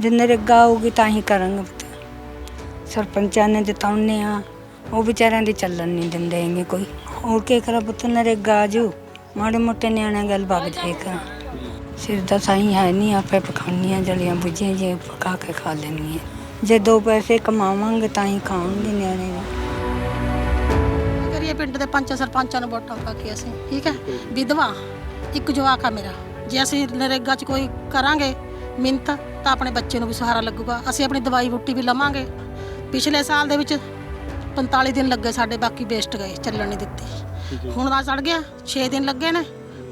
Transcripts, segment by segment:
ਜੇ ਨਰੇਗਾ ਆਊਗੀ ਤਾਂ ਹੀ ਕਰਾਂਗੇ ਪੁੱਤ। ਸਰਪੰਚਾਂ ਨੇ ਜਿਤਾਉਨੇ ਆ, ਉਹ ਵਿਚਾਰਿਆਂ ਦੀ ਚੱਲਣ ਨਹੀਂ ਦਿੰਦੇ ਹੈਗੇ ਕੋਈ। ਹੋਰ ਕੀ ਕਰਾ ਪੁੱਤ ਨਰੇਗਾ ਆਜੂ ਮਾੜੇ ਮੋਟੇ ਨਿਆਣਿਆਂ ਗੱਲ ਵਗ ਜਾਏਗਾ ਸਿਰ ਦਾ ਸਾਈ ਹੈ ਨਹੀਂ, ਆਪੇ ਪਕਾਉਣੀਆਂ ਜਲੀਆਂ ਬੁਝੀਆਂ ਜੇ ਪਕਾ ਕੇ ਖਾ ਲੈਣੀਆਂ ਜੇ ਦੋ ਪੈਸੇ ਕਮਾਵਾਂਗੇ ਤਾਂ ਹੀ ਖਾਣਗੇ ਨਿਆਣੇ। ਵੀ ਕਰੀਏ ਪਿੰਡ ਦੇ ਪੰਚ ਸਰਪੰਚਾਂ ਨੂੰ ਵੋਟਾਂ ਪਾ ਕੇ ਅਸੀਂ, ਠੀਕ ਹੈ? ਵਿਧਵਾ, ਇੱਕ ਜਵਾਕ ਆ ਮੇਰਾ। ਜੇ ਅਸੀਂ ਨਰੇਗਾ 'ਚ ਕੋਈ ਕਰਾਂਗੇ ਮਿੰਤ ਤਾਂ ਆਪਣੇ ਬੱਚੇ ਨੂੰ ਵੀ ਸਹਾਰਾ ਲੱਗੂਗਾ। ਅਸੀਂ ਆਪਣੀ ਦਵਾਈ ਬੂਟੀ ਵੀ ਲਵਾਂਗੇ। ਪਿਛਲੇ ਸਾਲ ਦੇ ਵਿੱਚ 45 ਦਿਨ ਲੱਗੇ ਸਾਡੇ ਬਾਕੀ ਵੇਸਟ ਗਏ ਚੱਲਣ ਨਹੀਂ ਦਿੱਤੀ। ਹੁਣ ਆ ਚੜ ਗਿਆ 6 ਦਿਨ ਲੱਗੇ ਨੇ।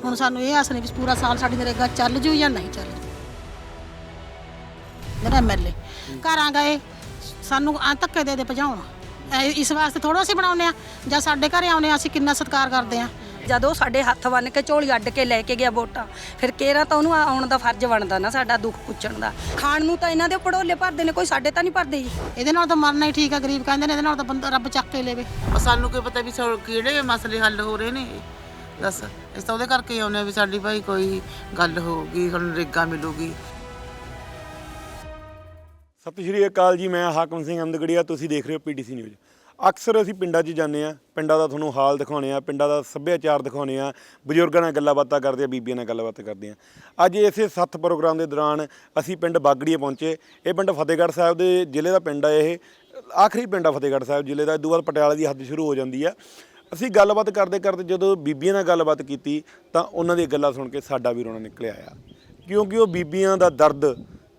ਹੁਣ ਸਾਨੂੰ ਇਹ ਆਸ ਨਹੀਂ ਵੀ ਪੂਰਾ ਸਾਲ ਸਾਡੀ ਨਰੇਗਾ ਚੱਲ ਜੂ ਜਾਂ ਨਹੀਂ ਚੱਲ ਮੇਰਾ ਐਮਐਲਏ ਘਰਾਂ ਗਏ ਸਾਨੂੰ ਆ ਧੱਕੇ ਦੇ ਦੇ ਭਜਾਉਣ। ਇਸ ਵਾਸਤੇ ਥੋੜਾ ਅਸੀਂ ਬਣਾਉਂਦੇ ਆ ਜਾਂ ਸਾਡੇ ਘਰੇ ਆਉਂਦੇ ਆ ਅਸੀਂ ਕਿੰਨਾ ਸਤਿਕਾਰ ਕਰਦੇ ਆ ਜਦੋਂ ਸਾਡੇ ਹੱਥ ਬੰਨ ਕੇ ਝੋਲੀ ਅੱਡ ਕੇ ਲੈ ਕੇ ਗਿਆ ਵੋਟਾਂ ਫਿਰ ਕੇਰਾ ਤਾਂ ਉਹਨੂੰ ਆਉਣ ਦਾ ਫਰਜ਼ ਬਣਦਾ ਨਾ ਸਾਡਾ ਦੁੱਖ ਪੁੱਛਣ ਦਾ। ਖਾਣ ਨੂੰ ਤਾਂ ਇਹਨਾਂ ਦੇ ਪੜੋਲੇ ਭਰਦੇ ਨੇ ਕੋਈ ਸਾਡੇ ਤਾਂ ਨਹੀਂ ਭਰਦੇ ਜੀ। ਇਹਦੇ ਨਾਲ ਤਾਂ ਮਰਨਾ ਹੀ ਠੀਕ ਆ ਗਰੀਬ ਕਹਿੰਦੇ ਨੇ ਇਹਦੇ ਨਾਲ ਤਾਂ ਬੰਦਾ ਰੱਬ ਚੱਕ ਕੇ ਲੇਵੇ। ਸਾਨੂੰ ਕੀ ਪਤਾ ਵੀ ਸਾ- ਕਿਹੜੇ ਮਸਲੇ ਹੱਲ ਹੋ ਰਹੇ ਨੇ। ਦੱਸ ਇਸ ਤਾਂ ਉਹਦੇ ਕਰਕੇ ਹੀ ਆਉਂਦੇ ਆ ਵੀ ਸਾਡੀ ਭਾਈ ਕੋਈ ਗੱਲ ਹੋਊਗੀ ਹੁਣ ਰਿਗਾ ਮਿਲੂਗੀ। ਸਤਿ ਸ਼੍ਰੀ ਅਕਾਲ ਜੀ ਮੈਂ ਹਾਕਮ ਸਿੰਘ ਅੰਦਗੜੀਆ ਤੁਸੀਂ ਦੇਖ ਰਹੇ ਹੋ ਪੀਟੀਸੀ ਨਿਊਜ਼। ਅਕਸਰ ਅਸੀਂ ਪਿੰਡਾਂ 'ਚ ਜਾਂਦੇ ਆ ਪਿੰਡਾਂ ਦਾ ਤੁਹਾਨੂੰ ਹਾਲ ਦਿਖਾਉਂਦੇ ਆ, ਪਿੰਡਾਂ ਦਾ ਸੱਭਿਆਚਾਰ ਦਿਖਾਉਂਦੇ ਆ, ਬਜ਼ੁਰਗਾਂ ਨਾਲ ਗੱਲਾਂ ਬਾਤਾਂ ਕਰਦੇ ਆ, ਬੀਬੀਆਂ ਨਾਲ ਗੱਲਾਂ ਬਾਤਾਂ ਕਰਦੇ ਆ। ਅੱਜ ਇਸੇ ਸੱਤ ਪ੍ਰੋਗਰਾਮ ਦੇ ਦੌਰਾਨ ਅਸੀਂ ਪਿੰਡ ਬਾਗੜੀਏ ਪਹੁੰਚੇ। ਇਹ ਪਿੰਡ ਫਤਿਹਗੜ੍ਹ ਸਾਹਿਬ ਦੇ ਜ਼ਿਲ੍ਹੇ ਦਾ ਪਿੰਡ ਆ ਇਹ। ਆਖਰੀ ਪਿੰਡ ਆ ਫਤਿਹਗੜ੍ਹ ਸਾਹਿਬ ਜ਼ਿਲ੍ਹੇ ਦਾ। ਇਹ ਤੋਂ ਪਟਿਆਲਾ ਦੀ ਹੱਦ ਸ਼ੁਰੂ ਹੋ ਜਾਂਦੀ ਆ। ਅਸੀਂ ਗੱਲਬਾਤ ਕਰਦੇ ਕਰਦੇ ਜਦੋਂ ਬੀਬੀਆਂ ਨਾਲ ਗੱਲਬਾਤ ਕੀਤੀ ਤਾਂ ਉਹਨਾਂ ਦੀਆਂ ਗੱਲਾਂ ਸੁਣ ਕੇ ਸਾਡਾ ਵੀ ਰੋਣਾ ਨਿਕਲਿਆ ਆ। ਕਿਉਂਕਿ ਉਹ ਬੀਬੀਆਂ ਦਾ ਦਰਦ,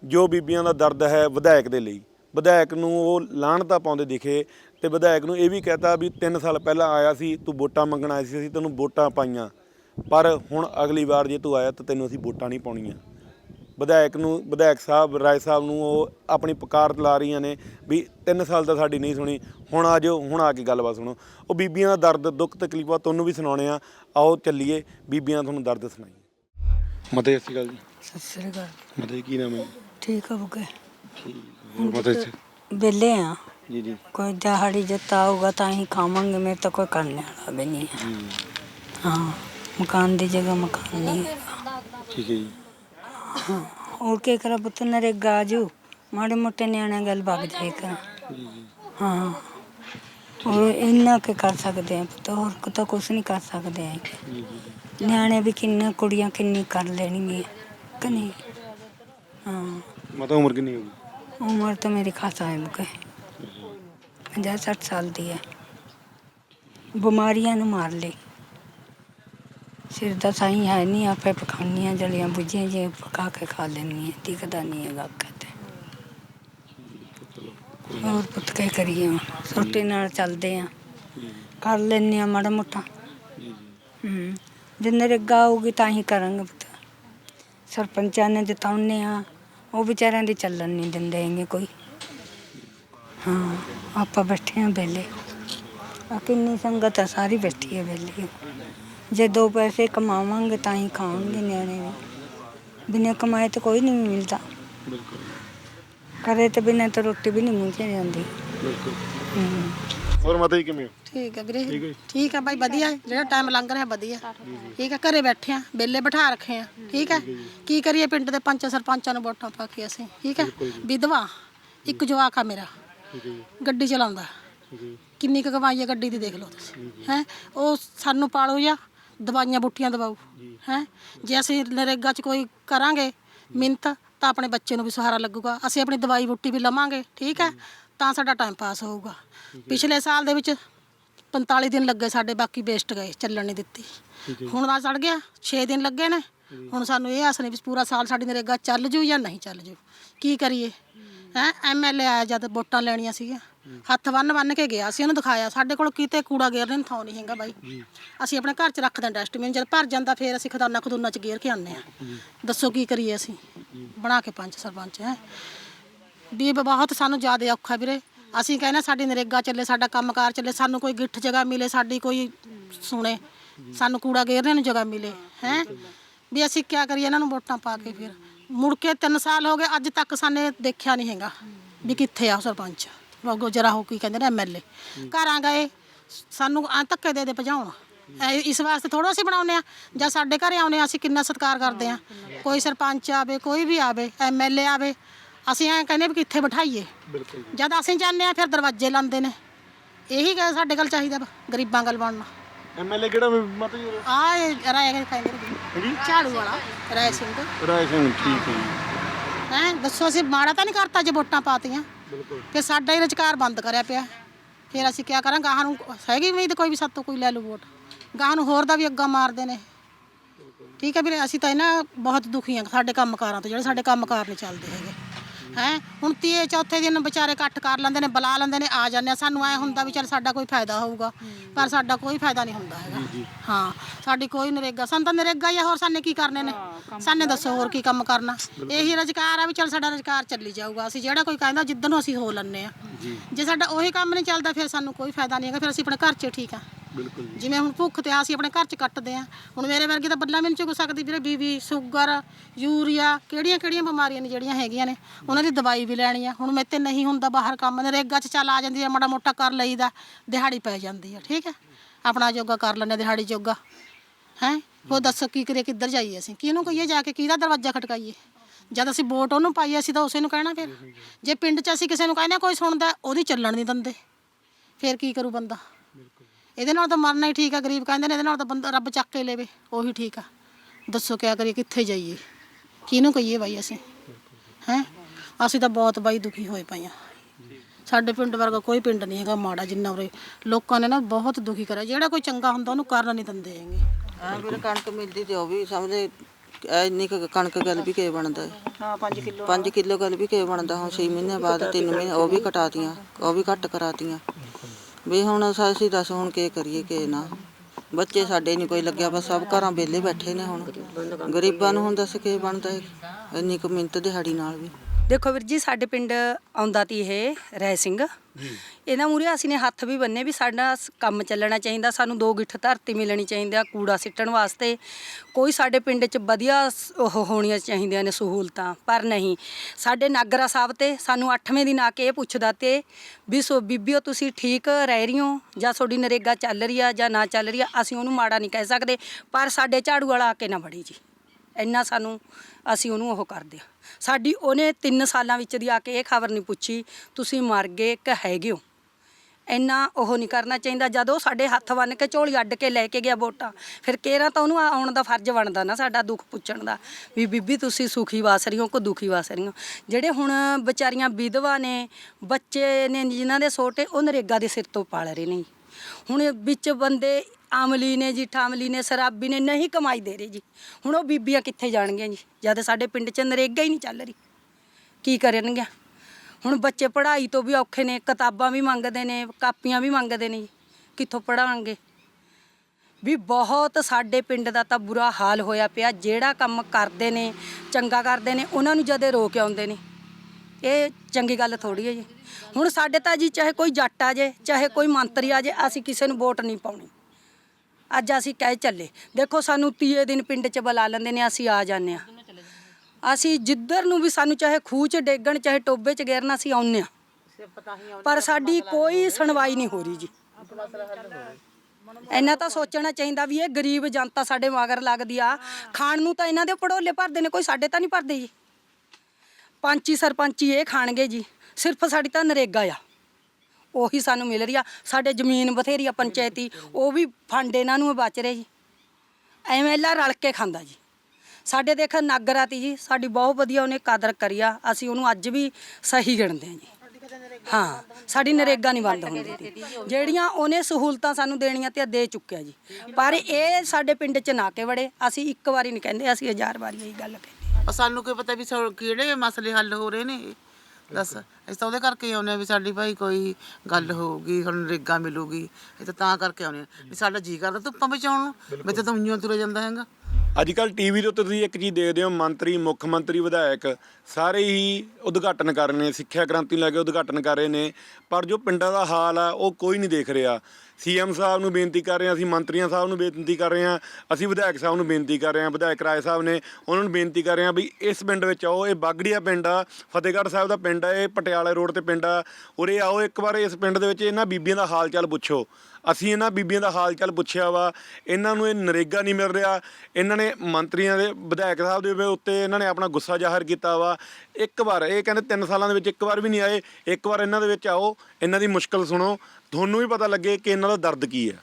ਜੋ ਬੀਬੀਆਂ ਦਾ ਦਰਦ ਹੈ ਵਿਧਾਇਕ ਦੇ ਲਈ, ਵਿਧਾਇਕ ਨੂੰ ਉਹ ਲਾਹਣਤਾ ਪਾਉਂਦੇ ਦਿਖੇ ਤੇ ਵਿਧਾਇਕ ਨੂੰ ਇਹ ਵੀ ਕਹਤਾ ਵੀ 3 ਸਾਲ ਪਹਿਲਾਂ ਆਇਆ ਸੀ ਤੂੰ ਵੋਟਾਂ ਮੰਗਣ ਆਇਆ ਸੀ ਅਸੀਂ ਤੈਨੂੰ ਵੋਟਾਂ ਪਾਈਆਂ। ਪਰ ਹੁਣ ਅਗਲੀ ਵਾਰ ਜੇ ਤੂੰ ਆਇਆ ਤਾਂ ਤੈਨੂੰ ਅਸੀਂ ਵੋਟਾਂ ਨਹੀਂ ਪਾਉਣੀਆਂ। ਵਿਧਾਇਕ ਨੂੰ ਵਿਧਾਇਕ ਸਾਹਿਬ ਰਾਏ ਸਾਹਿਬ ਨੂੰ ਉਹ ਆਪਣੀ ਪੁਕਾਰ ਲਾ ਰਹੀਆਂ ਨੇ ਵੀ 3 ਸਾਲ ਤਾਂ ਸਾਡੀ ਨਹੀਂ ਸੁਣੀ। ਹੁਣ ਆ ਜਾਓ ਹੁਣ ਆ ਕੇ ਗੱਲਬਾਤ ਸੁਣੋ। ਉਹ ਬੀਬੀਆਂ ਦਾ ਦਰਦ ਦੁੱਖ ਤਕਲੀਫਾਂ ਤੁਹਾਨੂੰ ਵੀ ਸੁਣਾਉਣੇ ਆ। ਆਓ ਚੱਲੀਏ ਬੀਬੀਆਂ ਤੁਹਾਨੂੰ ਦਰਦ ਸੁਣਾਈਏ ਮਤੇ ਅਸੀਂ ਗੱਲ ਜੀ। ਸਤਿ ਸ੍ਰੀ ਅਕਾਲ। ਮਤੇ ਕੀ ਨਾਮ ਹੈ ਠੀਕ ਆ ਬੁਕੇ ਮਤੇ ਵਿਹਲੇ ਆ। ਜੀ ਜੀ। ਕੋਈ ਦਿਹਾੜੀ ਜੱਤਾ ਆਊਗਾ ਤਾਂ ਹੀ ਖਾਵਾਂਗੇ ਮੇਰੇ ਤਾਂ ਕੋਈ ਕਰਨੇ ਵਾਲਾ ਵੀ ਨਹੀਂ ਹੈ। ਹਾਂ। ਮਕਾਨ ਦੀ ਜਗ੍ਹਾ ਮਕਾਨ ਨਹੀਂ ਹੈ। ਠੀਕ ਹੈ ਜੀ। ਹੋਰ ਕੀ ਕਰਾ ਪੁੱਤ ਨਰੇਗਾ ਆਜੂ ਮਾੜੇ ਮੋਟੇ ਨਿਆਣਿਆਂ ਗੱਲ ਵਗ ਜਾਏਗਾ ਹਾਂ। ਹੋਰ ਇੰਨਾ ਕੁ ਕਰ ਸਕਦੇ ਆ ਪੁੱਤ ਹੋਰ ਕੁ ਤਾਂ ਕੁਛ ਨਹੀਂ ਕਰ ਸਕਦੇ ਆ ਨਿਆਣੇ ਵੀ ਕਿੰਨਾ ਕੁੜੀਆਂ ਕਿੰਨੀ ਕਰ ਲੈਣਗੀਆਂ ਕਿ ਨਹੀਂ? ਹਾਂ। ਮਤਾ ਉਮਰ ਕਿੰਨੀ ਹੋਊਗੀ ਉਮਰ ਤਾਂ ਮੇਰੀ ਖਾਸਾ ਹੈ ਮੁਕੇ। 50 60 ਸਾਲ ਦੀ ਹੈ। ਬਿਮਾਰੀਆਂ ਨੂੰ ਮਾਰ ਲਈ। ਸਿਰ ਦਾ ਸਾਈ ਹੈ ਨਹੀਂ ਆਪੇ ਪਕਾਉਣੀਆਂ, ਜਲੀਆਂ ਬੁਝੀਆਂ ਜੇ ਪਕਾ ਕੇ ਖਾ ਲੈਣੀਆਂ ਦਿਖਦਾ ਨਹੀਂ ਹੈਗਾ ਕਦੇ ਹੋਰ ਪੁੱਤ ਕੀ ਕਰੀਏ ਹੁਣ? ਸੋਟੇ ਨਾਲ ਚੱਲਦੇ ਆ ਕਰ ਲੈਂਦੇ ਆ ਮਾੜਾ ਮੋਟਾ। ਹੂੰ, ਜਿੰਨੇ ਨਰੇਗਾ ਆਊਗੀ ਤਾਂ ਹੀ ਕਰਾਂਗੇ ਪੁੱਤ। ਸਰਪੰਚਾਂ ਨੇ ਜਿਤਾਉਨੇ ਆ। ਉਹ ਵਿਚਾਰਿਆਂ ਦੀ ਚੱਲਣ ਨਹੀਂ ਦਿੰਦੇ ਹੈਗੇ ਕੋਈ। ਹਾਂ। ਆਪਾਂ ਬੈਠੇ ਆ ਵਿਹਲੇ। ਆ ਕਿੰਨੀ ਸੰਗਤ ਆ ਸਾਰੀ ਬੈਠੀ ਹੈ ਵਿਹਲੀ ਜੇ ਦੋ ਪੈਸੇ ਕਮਾਵਾਂਗੇ ਤਾਂ ਹੀ ਖਾਣਗੇ ਨਿਆਣੇ ਵੀ। ਬਿਨਾਂ ਕਮਾਏ ਤਾਂ ਕੋਈ ਨਹੀਂ ਮਿਲਦਾ। ਬਿਲਕੁਲ। ਕਰੇ ਤੇ ਬਿਨਾਂ ਤਾਂ ਰੋਟੀ ਵੀ ਨਹੀਂ ਮੂੰਹ 'ਚ ਜਾਂਦੀ। ਬਿਲਕੁਲ। ਹੂੰ। ਹੋਰ ਮਤਾ ਜੀ ਕਿਵੇਂ ਹੋ? ਠੀਕ ਹੈ ਵੀਰੇ। ਠੀਕ ਹੈ ਹੈ ਬਾਈ ਵਧੀਆ। ਹੈ। ਜਿਹੜਾ ਟਾਈਮ ਲੰਘ ਰਿਹਾ ਵਧੀਆ। ਠੀਕ ਹੈ ਘਰੇ ਬੈਠੇ ਆ ਵਿਹਲੇ ਬਿਠਾ ਰੱਖੇ ਆ। ਠੀਕ ਹੈ ਕੀ ਕਰੀਏ ਪਿੰਡ ਦੇ ਪੰਚ ਸਰਪੰਚਾਂ ਨੂੰ ਵੋਟਾਂ ਪਾ ਕੇ ਅਸੀਂ। ਠੀਕ ਹੈ ਵਿਧਵਾ ਇੱਕ ਜਵਾਕ ਆ ਮੇਰਾ। ਹੈ ਜੀ। ਗੱਡੀ ਚਲਾਉਂਦਾ। ਜੀ। ਕਿੰਨੀ ਕੁ ਕਮਾਈ ਹੈ ਗੱਡੀ ਦੀ ਦੇਖ ਲਓ ਤੁਸੀਂ। ਹੈ? ਉਹ ਸਾਨੂੰ ਪਾਲੋ ਜਾਂ ਦਵਾਈਆਂ ਬੂਟੀਆਂ ਦਵਾਓ। ਹੈ? ਜੇ ਅਸੀਂ ਨਰੇਗਾ 'ਚ ਕੋਈ ਕਰਾਂਗੇ ਮਿੰਤ ਤਾਂ ਆਪਣੇ ਬੱਚੇ ਨੂੰ ਵੀ ਸਹਾਰਾ ਲੱਗੂਗਾ। ਅਸੀਂ ਆਪਣੀ ਦਵਾਈ ਬੂਟੀ ਵੀ ਲਵਾਂਗੇ ਠੀਕ ਹੈ? ਤਾਂ ਸਾਡਾ ਟਾਈਮ ਪਾਸ ਹੋਊਗਾ। ਪਿਛਲੇ ਸਾਲ ਦੇ ਵਿੱਚ 45 ਦਿਨ ਲੱਗੇ ਸਾਡੇ ਬਾਕੀ ਵੇਸਟ ਗਏ ਚੱਲਣ ਨਹੀਂ ਦਿੱਤੀ। ਹੁਣ ਆ ਚੜ ਗਿਆ 6 ਦਿਨ ਲੱਗੇ ਨੇ। ਹੁਣ ਸਾਨੂੰ ਇਹ ਆਸ ਨਹੀਂ ਵੀ ਪੂਰਾ ਸਾਲ ਸਾਡੀ ਨਰੇਗਾ ਚੱਲ ਜੂ ਜਾਂ ਨਹੀਂ ਚੱਲ ਜੂ। ਕੀ ਕਰੀਏ? ਹੈ ਐਮਐਲਏ ਆਇਆ ਜਦ ਵੋਟਾਂ ਲੈਣੀਆਂ ਸੀਗੀਆਂ। ਹੱਥ ਬੰਨ ਬੰਨ ਕੇ ਗਿਆ ਸੀ ਉਹਨੂੰ ਦਿਖਾਇਆ। ਸਾਡੇ ਕੋਲ ਕਿਤੇ ਕੂੜਾ ਗੇਰਨੇ ਨੂੰ ਥਾਂ ਨਹੀਂ ਹੈਗਾ ਬਾਈ। ਅਸੀਂ ਆਪਣੇ ਘਰ 'ਚ ਰੱਖਦੇ ਹਾਂ ਡਸਟਬਿਨ ਜਦ ਭਰ ਜਾਂਦਾ ਫੇਰ ਅਸੀਂ ਖਦਾਨਾ ਖਦੂਨਾ 'ਚ ਗੇਰ ਕੇ ਆਉਂਦੇ ਆ ਦੱਸੋ ਕੀ ਕਰੀਏ ਅਸੀਂ? ਬਣਾ ਕੇ ਪੰਚ ਸਰਪੰਚ ਹੈ। ਵੀ ਬਹੁਤ ਸਾਨੂੰ ਜ਼ਿਆਦਾ ਔਖਾ ਵੀਰੇ। ਅਸੀਂ ਕਹਿੰਦੇ ਸਾਡੀ ਨਰੇਗਾ ਚੱਲੇ ਸਾਡਾ ਕੰਮਕਾਰ ਚੱਲੇ ਸਾਨੂੰ ਕੋਈ ਗਿੱਠ ਜਗ੍ਹਾ ਮਿਲੇ ਸਾਡੀ ਕੋਈ ਸੁਣੇ। ਸਾਨੂੰ ਕੂੜਾ ਗੇਰਨੇ ਨੂੰ ਜਗ੍ਹਾ ਮਿਲੇ ਹੈ। ਵੀ ਅਸੀਂ ਕੀ ਕਰੀਏ ਇਹਨਾਂ ਨੂੰ ਵੋਟਾਂ ਪਾ ਕੇ ਫਿਰ। ਮੁੜ ਕੇ 3 ਸਾਲ ਹੋ ਗਏ ਅੱਜ ਤੱਕ ਸਾਨੇ ਦੇਖਿਆ ਨਹੀਂ ਹੈਗਾ ਵੀ ਕਿੱਥੇ ਆ ਉਹ ਸਰਪੰਚ। ਉਹ ਜਰਾ ਹੋ ਕੀ ਕਹਿੰਦੇ ਨੇ ਐਮਐਲਏ ਘਰਾਂ ਗਏ ਸਾਨੂੰ ਆ ਧੱਕੇ ਦੇ ਦੇ ਭਜਾਉਣ। ਇਸ ਵਾਸਤੇ ਥੋੜਾ ਅਸੀਂ ਬਣਾਉਂਦੇ ਆ ਜਾਂ ਸਾਡੇ ਘਰੇ ਆਉਂਦੇ ਆ ਅਸੀਂ ਕਿੰਨਾ ਸਤਿਕਾਰ ਕਰਦੇ ਆ। ਕੋਈ ਸਰਪੰਚ ਆਵੇ ਕੋਈ ਵੀ ਆਵੇ ਐਮਐਲਏ ਆਵੇ ਅਸੀਂ ਐਂ ਕਹਿੰਦੇ ਵੀ ਕਿੱਥੇ ਬਿਠਾਈਏ। ਬਿਲਕੁਲ ਜਦ ਅਸੀਂ ਜਾਂਦੇ ਆ ਫਿਰ ਦਰਵਾਜ਼ੇ ਲਾਉਂਦੇ ਨੇ। ਇਹੀ ਗੱਲ ਸਾਡੇ ਗੱਲ ਚਾਹੀਦਾ ਗਰੀਬਾਂ ਗੱਲ ਬਣਨਾ। ਐਮਐਲਏ ਕਿਹੜਾ ਮਤ ਜੀ? ਆ ਰਾਏ ਝਾੜੂ ਵਾਲਾ ਰਾਏ ਸਿੰਘ। ਰਾਏ ਸਿੰਘ ਠੀਕ ਹੈ ਜੀ। ਹੈ ਦੱਸੋ ਅਸੀਂ ਮਾੜਾ ਤਾਂ ਨਹੀਂ ਕਰਤਾ ਜੇ ਵੋਟਾਂ ਪਾਤੀਆਂ। ਬਿਲਕੁਲ। ਫਿਰ ਸਾਡਾ ਹੀ ਰੁਜ਼ਗਾਰ ਬੰਦ ਕਰਿਆ ਪਿਆ। ਫਿਰ ਅਸੀਂ ਕੀ ਕਰਾਂ ਗਾਹਾਂ ਨੂੰ ਹੈਗੀ ਉਮੀਦ ਕੋਈ ਵੀ ਸਾਤੋਂ ਕੋਈ ਲੈ ਲੂ ਵੋਟ। ਗਾਹਾਂ ਨੂੰ ਹੋਰ ਦਾ ਵੀ ਅੱਗਾ ਮਾਰਦੇ ਨੇ। ਠੀਕ ਹੈ ਵੀਰੇ ਅਸੀਂ ਤਾਂ ਇਹਨਾਂ ਬਹੁਤ ਦੁਖੀ ਹਾਂ ਸਾਡੇ ਕੰਮਕਾਰਾਂ ਤੋਂ ਜਿਹੜੇ ਸਾਡੇ ਕੰਮਕਾਰ ਨਹੀਂ ਚੱਲਦੇ ਹੈਗੇ। ਹੈ? ਹੁਣ ਤੀਏ ਚੌਥੇ ਦਿਨ ਵਿਚਾਰੇ ਇਕੱਠ ਕਰ ਲੈਂਦੇ ਨੇ ਬੁਲਾ ਲੈਂਦੇ ਨੇ ਆ ਜਾਂਦੇ ਆ। ਸਾਨੂੰ ਐ ਹੁੰਦਾ ਵੀ ਚੱਲ ਸਾਡਾ ਕੋਈ ਫਾਇਦਾ ਹੋਊਗਾ ਪਰ ਸਾਡਾ ਕੋਈ ਫਾਇਦਾ ਨਹੀਂ ਹੁੰਦਾ ਹੈਗਾ। ਹਾਂ ਸਾਡੀ ਕੋਈ ਨਰੇਗਾ ਸਾਨੂੰ ਤਾਂ ਨਰੇਗਾ ਹੀ ਆ ਹੋਰ ਸਾਨੇ ਕੀ ਕਰਨੇ ਨੇ? ਸਾਨੇ ਦੱਸੋ ਹੋਰ ਕੀ ਕੰਮ ਕਰਨਾ? ਇਹੀ ਰੁਜ਼ਗਾਰ ਆ ਵੀ ਚੱਲ ਸਾਡਾ ਰੁਜ਼ਗਾਰ ਚੱਲੀ ਜਾਊਗਾ। ਅਸੀਂ ਜਿਹੜਾ ਕੋਈ ਕਹਿੰਦਾ ਜਿੱਦਨ ਨੂੰ ਅਸੀਂ ਹੋ ਲੈਂਦੇ ਆ। ਜੇ। ਸਾਡਾ ਉਹੀ ਕੰਮ ਨਹੀਂ ਚੱਲਦਾ ਫਿਰ ਸਾਨੂੰ ਕੋਈ ਫਾਇਦਾ ਨਹੀਂ ਹੈਗਾ ਫਿਰ ਅਸੀਂ ਆਪਣੇ ਘਰ 'ਚ ਠੀਕ ਆ। ਬਿਲਕੁਲ ਜਿਵੇਂ ਹੁਣ ਭੁੱਖ ਤੇ ਅਸੀਂ ਆਪਣੇ ਘਰ 'ਚ ਕੱਟਦੇ ਆ ਹੁਣ ਮੇਰੇ ਵਰਗੀ ਤਾਂ ਬੱਲਾ ਮੈਨੂੰ ਚੁੱਕ ਸਕਦੀ ਵੀਰੇ ਬੀਬੀ ਸ਼ੂਗਰ ਯੂਰੀਆ ਕਿਹੜੀਆਂ ਕਿਹੜੀਆਂ ਬਿਮਾਰੀਆਂ ਨੇ ਜਿਹੜੀਆਂ ਹੈਗੀਆਂ ਨੇ ਉਹਨਾਂ ਦੀ ਦਵਾਈ ਵੀ ਲੈਣੀ ਆ। ਹੁਣ ਮੇਰੇ ਤੇ ਨਹੀਂ ਹੁੰਦਾ ਬਾਹਰ ਕੰਮ ਨਰੇਗਾ 'ਚ ਚੱਲ ਆ ਜਾਂਦੀ ਆ ਮਾੜਾ ਮੋਟਾ ਕਰ ਲਈਦਾ ਦਿਹਾੜੀ ਪੈ ਜਾਂਦੀ ਆ ਠੀਕ ਹੈ ਆਪਣਾ ਜੋਗਾ ਕਰ ਲੈਂਦੇ ਦਿਹਾੜੀ ਜੋਗਾ। ਹੈ? ਉਹ ਦੱਸੋ ਕੀ ਕਰੀਏ ਕਿੱਧਰ ਜਾਈਏ ਅਸੀਂ? ਕਿਹਨੂੰ ਕਹੀਏ ਜਾ ਕੇ ਕਿਹਦਾ ਦਰਵਾਜ਼ਾ ਖਟਕਾਈਏ? ਜਦ ਅਸੀਂ ਵੋਟ ਉਹਨੂੰ ਪਾਈ ਅਸੀਂ ਤਾਂ ਉਸੇ ਨੂੰ ਕਹਿਣਾ ਫਿਰ। ਜੇ ਪਿੰਡ 'ਚ ਅਸੀਂ ਕਿਸੇ ਨੂੰ ਕਹਿੰਦੇ ਹਾਂ, ਕੋਈ ਸੁਣਦਾ ਉਹਦੀ ਚੱਲਣ ਨਹੀਂ ਦਿੰਦੇ। ਫਿਰ ਕੀ ਕਰੂ ਬੰਦਾ? ਇਹਦੇ ਨਾਲ ਤਾਂ ਮਰਨਾ ਹੀ ਠੀਕ ਆ ਗਰੀਬ ਕਹਿੰਦੇ ਨੇ ਇਹਦੇ ਨਾਲ ਤਾਂ ਬੰਦਾ ਰੱਬ ਚੱਕ ਕੇ ਲੇਵੇ ਉਹੀ ਠੀਕ ਆ। ਦੱਸੋ ਕਿਆ ਕਰੀਏ ਕਿੱਥੇ ਜਾਈਏ? ਕਿਹਨੂੰ ਕਹੀਏ ਬਾਈ ਅਸੀਂ? ਹੈ? ਅਸੀਂ ਤਾਂ ਬਹੁਤ ਬਾਈ ਦੁਖੀ ਹੋਏ ਪਏ ਆ ਸਾਡੇ ਪਿੰਡ ਵਰਗਾ ਕੋਈ ਪਿੰਡ ਨਹੀਂ ਹੈਗਾ ਮਾੜਾ ਜਿੰਨਾ ਉਰੇ। ਲੋਕਾਂ ਨੇ ਨਾ ਬਹੁਤ ਦੁਖੀ ਕਰਿਆ। ਜਿਹੜਾ ਕੋਈ ਚੰਗਾ ਹੁੰਦਾ ਉਹਨੂੰ ਕਰਨ ਨਹੀਂ ਦਿੰਦੇ ਹੈਗੇ। ਹਾਂ ਵੀਰ ਕਣਕ ਮਿਲਦੀ ਤੇ ਉਹ ਵੀ ਸਮਝਦੇ ਇੰਨੀ ਕੁ ਕਣਕ ਗੱਲ ਵੀ ਕਿਵੇਂ ਬਣਦਾ? ਹੈ ਹਾਂ 5 ਕਿਲੋ। 5 ਕਿਲੋ ਗੱਲ ਵੀ ਕਿਵੇਂ ਬਣਦਾ? ਹੁਣ 6 ਮਹੀਨੇ ਬਾਅਦ 3 ਮਹੀਨੇ ਉਹ ਵੀ ਕਟਾਤੀਆਂ ਉਹ ਵੀ ਘੱਟ ਕਰਾਤੀਆਂ। ਵੀ ਹੁਣ ਅਸੀਂ ਦੱਸ ਹੁਣ ਕੀ ਕਰੀਏ, ਕਿ ਨਾ। ਬੱਚੇ ਸਾਡੇ ਨਹੀਂ ਕੋਈ ਲੱਗਿਆ, ਬਸ ਸਭ ਘਰਾਂ ਵਿਹਲੇ ਬੈਠੇ ਨੇ ਹੁਣ। ਗਰੀਬਾਂ ਨੂੰ ਹੁਣ ਦੱਸ ਕੀ ਬਣਦਾ ਹੈ ਇੰਨੀ ਕੁ ਮਿਹਨਤ ਦਿਹਾੜੀ ਨਾਲ ਵੀ। ਦੇਖੋ ਵੀਰ ਜੀ ਸਾਡੇ ਪਿੰਡ ਆਉਂਦਾ ਤੀ ਇਹ ਰਾਏ ਸਿੰਘ। ਇਹਨਾਂ ਮੂਰੇ ਅਸੀਂ ਨੇ ਹੱਥ ਵੀ ਬੰਨੇ ਵੀ ਸਾਡਾ ਸ- ਕੰਮ ਚੱਲਣਾ ਚਾਹੀਦਾ ਸਾਨੂੰ ਦੋ ਗਿੱਠ ਧਰਤੀ ਮਿਲਣੀ ਚਾਹੀਦੀ ਆ ਕੂੜਾ ਸਿੱਟਣ ਵਾਸਤੇ। ਕੋਈ ਸਾਡੇ ਪਿੰਡ 'ਚ ਵਧੀਆ ਸ- ਉਹ ਹੋਣੀਆਂ ਚਾਹੀਦੀਆਂ ਨੇ ਸਹੂਲਤਾਂ ਪਰ ਨਹੀਂ। ਸਾਡੇ ਨਾਗਰਾ ਸਾਹਿਬ ਤੇ ਸਾਨੂੰ 8ਵੇਂ ਦਿਨ ਆ ਕੇ ਇਹ ਪੁੱਛਦਾ ਤੇ ਵੀ ਸੋ ਬੀਬੀਓ ਤੁਸੀਂ ਠੀਕ ਰਹਿ ਰਹੀ ਹੋ? ਜਾਂ ਤੁਹਾਡੀ ਨਰੇਗਾ ਚੱਲ ਰਹੀ ਆ ਜਾਂ ਨਾ ਚੱਲ ਰਹੀ ਆ? ਅਸੀਂ ਉਹਨੂੰ ਮਾੜਾ ਨਹੀਂ ਕਹਿ ਸਕਦੇ ਪਰ ਸਾਡੇ ਝਾੜੂ ਵਾਲਾ ਆ ਕੇ ਨਾ ਵੜੀ ਜੀ। ਇੰਨਾ ਸਾਨੂੰ ਅਸੀਂ ਉਹਨੂੰ ਉਹ ਕਰਦੇ ਆ। ਸਾਡੀ ਉਹਨੇ 3 ਸਾਲਾਂ ਵਿੱਚ ਦੀ ਆ ਕੇ ਇਹ ਖਬਰ ਨਹੀਂ ਪੁੱਛੀ, ਤੁਸੀਂ ਮਰ ਗਏ ਕਿ ਹੈਗੇ ਹੋ ਇੰਨਾ ਉਹ ਨਹੀਂ ਕਰਨਾ ਚਾਹੀਦਾ, ਜਦ ਉਹ ਸਾਡੇ ਹੱਥ ਬੰਨ ਕੇ ਝੋਲੀ ਅੱਡ ਕੇ ਲੈ ਕੇ ਗਿਆ ਵੋਟਾਂ, ਫਿਰ ਕੇਰਾ ਤਾਂ ਉਹਨੂੰ ਆਉਣ ਦਾ ਫਰਜ਼ ਬਣਦਾ ਨਾ ਸਾਡਾ ਦੁੱਖ ਪੁੱਛਣ ਦਾ, ਵੀ ਬੀਬੀ ਤੁਸੀਂ ਸੁਖੀ ਵਾਸ ਰਹੀ ਹੋ ਕੋ ਦੁਖੀ ਵਾਸ ਰਹੀ ਹੋ? ਜਿਹੜੇ ਹੁਣ ਵਿਚਾਰੀਆਂ ਵਿਧਵਾ ਨੇ, ਬੱਚੇ ਨੇ, ਜਿਨ੍ਹਾਂ ਦੇ ਛੋਟੇ ਉਹ ਨਰੇਗਾ ਦੇ ਸਿਰ ਤੋਂ ਪਾਲ ਰਹੇ ਨੇ। ਹੁਣ ਵਿੱਚ ਬੰਦੇ ਆਮਲੀ ਨੇ ਜੀ, ਠਾਮਲੀ ਨੇ, ਸ਼ਰਾਬੀ ਨੇ ਨਹੀਂ ਕਮਾਈ ਦੇ ਰਹੇ ਜੀ। ਹੁਣ ਉਹ ਬੀਬੀਆਂ ਕਿੱਥੇ ਜਾਣਗੀਆਂ ਜੀ? ਜਦ ਸਾਡੇ ਪਿੰਡ 'ਚ ਨਰੇਗਾ ਹੀ ਨਹੀਂ ਚੱਲ ਰਹੀ। ਕੀ ਕਰਨਗੀਆਂ? ਹੁਣ ਬੱਚੇ ਪੜ੍ਹਾਈ ਤੋਂ ਵੀ ਔਖੇ ਨੇ, ਕਿਤਾਬਾਂ ਵੀ ਮੰਗਦੇ ਨੇ, ਕਾਪੀਆਂ ਵੀ ਮੰਗਦੇ ਨੇ ਜੀ। ਕਿੱਥੋਂ ਪੜਾਂਗੇ ਵੀ ਬਹੁਤ ਸਾਡੇ ਪਿੰਡ ਦਾ ਤਾਂ ਬੁਰਾ ਹਾਲ ਹੋਇਆ ਪਿਆ। ਜਿਹੜਾ ਕੰਮ ਕਰਦੇ ਨੇ, ਚੰਗਾ ਕਰਦੇ ਨੇ, ਉਹਨਾਂ ਨੂੰ ਜਦੇ ਕੇ ਆਉਂਦੇ ਨੇ। ਇਹ ਚੰਗੀ ਗੱਲ ਥੋੜੀ ਹੈ ਜੀ। ਹੁਣ ਸਾਡੇ ਤਾਂ ਜੀ, ਚਾਹੇ ਕੋਈ ਜੱਟ ਆ ਜੇ, ਚਾਹੇ ਕੋਈ ਮੰਤਰੀ ਆ ਜੇ, ਅਸੀਂ ਕਿਸੇ ਨੂੰ ਵੋਟ ਨਹੀਂ ਪਾਉਣੀ। ਅੱਜ ਅਸੀਂ ਕਹਿ ਚੱਲੇ। ਦੇਖੋ, ਸਾਨੂੰ ਤੀਏ ਦਿਨ ਪਿੰਡ 'ਚ ਬੁਲਾ ਲੈਂਦੇ ਨੇ, ਅਸੀਂ ਆ ਜਾਂਦੇ ਆ ਅਸੀਂ ਜਿੱਧਰ ਨੂੰ ਵੀ ਸਾਨੂੰ ਚਾਹੇ ਖੂਹ 'ਚ ਡੇਗਣ, ਚਾਹੇ ਟੋਬੇ 'ਚ ਗੇਰਨ, ਅਸੀਂ ਆਉਂਦੇ ਆ ਪਰ ਸਾਡੀ ਕੋਈ ਸੁਣਵਾਈ ਨਹੀਂ ਹੋ ਰਹੀ ਜੀ। ਇੰਨਾ ਤਾਂ ਸੋਚਣਾ ਚਾਹੀਦਾ ਵੀ ਇਹ ਗਰੀਬ ਜਨਤਾ ਸਾਡੇ ਮਗਰ ਲੱਗਦੀ ਆ। ਖਾਣ ਨੂੰ ਤਾਂ ਇਹਨਾਂ ਦੇ ਪੜੋਲੇ ਭਰਦੇ ਨੇ, ਕੋਈ ਸਾਡੇ ਤਾਂ ਨਹੀਂ ਭਰਦੇ ਜੀ। ਪੰਚੀ ਸਰਪੰਚੀ ਇਹ ਖਾਣਗੇ ਜੀ। ਸਿਰਫ ਸਾਡੀ ਤਾਂ ਨਰੇਗਾ ਆ। ਉਹੀ ਸਾਨੂੰ ਮਿਲ ਰਹੀ ਆ। ਸਾਡੇ ਜ਼ਮੀਨ ਬਥੇਰੀ ਆ ਪੰਚਾਇਤੀ, ਉਹ ਵੀ ਫੰਡ ਇਹਨਾਂ ਨੂੰ ਬਚ ਰਹੇ ਜੀ। ਐਮਐਲਏ ਰਲ ਕੇ ਖਾਂਦਾ ਜੀ। ਸਾਡੇ ਦੇਖ ਨਾਗਰਾ ਤੀ ਜੀ, ਸਾਡੀ ਬਹੁਤ ਵਧੀਆ ਉਹਨੇ ਕਦਰ ਕਰੀ ਆ। ਅਸੀਂ ਉਹਨੂੰ ਅੱਜ ਵੀ ਸਹੀ ਗਿਣਦੇ ਹਾਂ ਜੀ। ਹਾਂ, ਸਾਡੀ ਨਰੇਗਾ ਨਹੀਂ ਬੰਦ ਹੁੰਦੀ ਜਿਹੜੀਆਂ ਉਹਨੇ ਸਹੂਲਤਾਂ ਸਾਨੂੰ ਦੇਣੀਆਂ ਤੇ ਦੇ ਚੁੱਕਿਆ ਜੀ। ਪਰ ਇਹ ਸਾਡੇ ਪਿੰਡ 'ਚ ਨਾ ਕੇ ਵੜੇ। ਅਸੀਂ ਇੱਕ ਵਾਰੀ ਨਹੀਂ ਕਹਿੰਦੇ, ਅਸੀਂ ਹਜ਼ਾਰ ਵਾਰੀ ਇਹੀ ਗੱਲ ਕਹਿੰਦੇ ਸਾਨੂੰ ਕੀ ਪਤਾ ਵੀ ਸਾ- ਕਿਹੜੇ ਮਸਲੇ ਹੱਲ ਹੋ ਰਹੇ ਨੇ। ਦੱਸ। ਅਸੀਂ ਤਾਂ ਉਹਦੇ ਕਰਕੇ ਹੀ ਆਉਂਦੇ ਹਾਂ ਵੀ ਸਾਡੀ ਭਾਈ ਕੋਈ ਗੱਲ ਹੋਊਗੀ ਹੁਣ ਰੇਗਾ ਮਿਲੂਗੀ ਇਹ ਤਾਂ ਤਾਂ ਕਰਕੇ ਆਉਂਦੇ ਹਾਂ ਵੀ ਸਾਡਾ ਜੀ ਕਰਦਾ ਧੁੱਪਾਂ ਬਚਾਉਣ ਨੂੰ। ਮੈਂ ਤਾਂ ਉਈਆਂ ਤੁਰੇ ਜਾਂਦਾ ਹੈਗਾ। ਅੱਜ ਕੱਲ ਟੀਵੀ ਦੇ ਉੱਤੇ ਤੁਸੀਂ ਇੱਕ ਚੀਜ਼ ਦੇਖਦੇ ਹੋ, ਮੰਤਰੀ, ਮੁੱਖ ਮੰਤਰੀ, ਵਿਧਾਇਕ, ਸਾਰੇ ਹੀ ਉਦਘਾਟਨ ਕਰ ਰਹੇ ਨੇ, ਸਿੱਖਿਆ ਕ੍ਰਾਂਤੀ ਨੂੰ ਲੈ ਕੇ ਉਦਘਾਟਨ ਕਰ ਰਹੇ ਨੇ, ਪਰ ਜੋ ਪਿੰਡਾਂ ਦਾ ਹਾਲ ਆ, ਉਹ ਕੋਈ ਨਹੀਂ ਦੇਖ ਰਿਹਾ। ਸੀਐਮ ਸਾਹਿਬ ਨੂੰ ਬੇਨਤੀ ਕਰ ਰਹੇ ਹਾਂ, ਅਸੀਂ ਮੰਤਰੀਆਂ ਸਾਹਿਬ ਨੂੰ ਬੇਨਤੀ ਕਰ ਰਹੇ ਹਾਂ, ਅਸੀਂ ਵਿਧਾਇਕ ਸਾਹਿਬ ਨੂੰ ਬੇਨਤੀ ਕਰ ਰਹੇ ਹਾਂ, ਵਿਧਾਇਕ ਰਾਏ ਸਾਹਿਬ ਨੇ ਉਹਨਾਂ ਨੂੰ ਬੇਨਤੀ ਕਰ ਰਹੇ ਹਾਂ ਵੀ ਇਸ ਪਿੰਡ ਵਿੱਚ ਆਓ, ਇਹ ਬਾਗੜੀਆ ਪਿੰਡ ਆ, ਫਤਿਹਗੜ੍ਹ ਸਾਹਿਬ ਦਾ ਪਿੰਡ ਆ, ਇਹ ਪਟਿਆਲੇ ਰੋਡ ਤੇ ਪਿੰਡ ਆ। ਉਰੇ ਆਓ, ਇੱਕ ਵਾਰ ਇਸ ਪਿੰਡ ਦੇ ਵਿੱਚ ਇਹਨਾਂ ਬੀਬੀਆਂ ਦਾ ਹਾਲ ਚਾਲ ਪੁੱਛੋ। ਅਸੀਂ ਇਹਨਾਂ ਬੀਬੀਆਂ ਦਾ ਹਾਲ ਚਾਲ ਪੁੱਛਿਆ ਵਾ, ਇਹਨਾਂ ਨੂੰ ਇਹ ਨਰੇਗਾ ਨਹੀਂ ਮਿਲ ਰਿਹਾ। ਇਹਨਾਂ ਨੇ ਮੰਤਰੀਆਂ ਦੇ, ਵਿਧਾਇਕ ਸਾਹਿਬ ਦੇ ਉੱਤੇ ਇਹਨਾਂ ਨੇ ਆਪਣਾ ਗੁੱਸਾ ਜ਼ਾਹਰ ਕੀਤਾ ਵਾ। ਇੱਕ ਵਾਰ, ਇਹ ਕਹਿੰਦੇ 3 ਸਾਲਾਂ ਦੇ ਵਿੱਚ ਇੱਕ ਵਾਰ ਵੀ ਨਹੀਂ ਆਏ। ਇੱਕ ਵਾਰ ਇਹਨਾਂ ਦੇ ਵਿੱਚ ਆਓ, ਇਹਨਾਂ ਦੀ ਮੁਸ਼ਕਲ ਸੁਣੋ। ਤੁਹਾਨੂੰ ਵੀ ਪਤਾ ਲੱਗੇ ਕਿ ਇਹਨਾਂ ਦਾ ਦਰਦ ਕੀ ਹੈ।